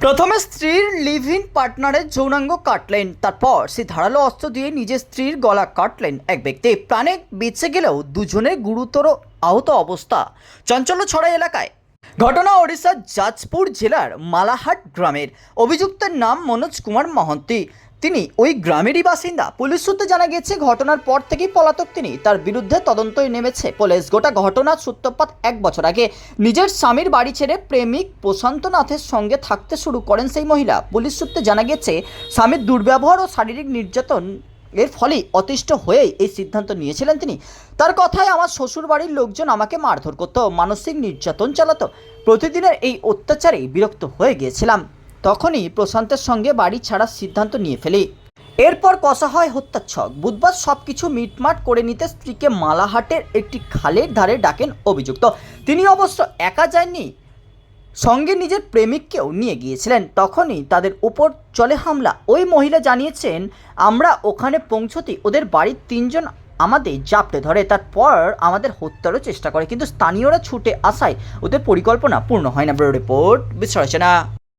প্রথমে স্ত্রীর live in পার্টনারের যৌনাঙ্গ কাটলেন, তারপর সে ধারালো অস্ত্র দিয়ে নিজের স্ত্রীর গলা কাটলেন এক ব্যক্তি। প্রাণে বেঁচে গেলেও দুজনের গুরুতর আহত অবস্থা। চঞ্চল ছড়া এলাকায়। ঘটনা ওড়িশার জাজপুর জেলার মালাহাট গ্রামের। অভিযুক্তের নাম মনোজ কুমার মহন্তি। তিনি ওই গ্রামেরই বাসিন্দা। পুলিশ সূত্রে জানা গেছে ঘটনার পর থেকেই পলাতক তিনি। তার বিরুদ্ধে তদন্তই নেমেছে পুলিশ। গোটা ঘটনার সূত্রপাত এক বছর আগে। নিজের স্বামীর বাড়ি ছেড়ে প্রেমিক প্রশান্ত নাথের সঙ্গে থাকতে শুরু করেন সেই মহিলা। পুলিশ সূত্রে জানা গেছে স্বামীর দুর্ব্যবহার ও শারীরিক নির্যাতন এর ফলেই অতিষ্ঠ হয়েই এই সিদ্ধান্ত নিয়েছিলেন তিনি। তার কথায়, আমার শ্বশুর বাড়ির লোকজন আমাকে মারধর করতো, মানসিক নির্যাতন চালাতো। প্রতিদিনের এই অত্যাচারে বিরক্ত হয়ে গিয়েছিলাম। তখনই প্রশান্তের সঙ্গে বাড়ি ছাড়ার সিদ্ধান্ত নিয়ে ফেলি। এরপর কষা হয় হত্যার ছক বুধবার সব কিছু মিটমাট করে নিতে স্ত্রীকে মালাহাটের একটি খালের ধারে ডাকেন অভিযুক্ত। তিনি অবশ্য একা যাননি, সঙ্গে নিজের প্রেমিককেও নিয়ে গিয়েছিলেন। তখনই তাদের উপর চলে হামলা। ওই মহিলা জানিয়েছেন, আমরা ওখানে পৌঁছতেই ওদের বাড়ির তিনজন আমাদের জাপটে ধরে। তারপর আমাদের হত্যারও চেষ্টা করে। কিন্তু স্থানীয়রা ছুটে আসায় ওদের পরিকল্পনা পূর্ণ হয় না। Bureau report, বিশ্লেষণা।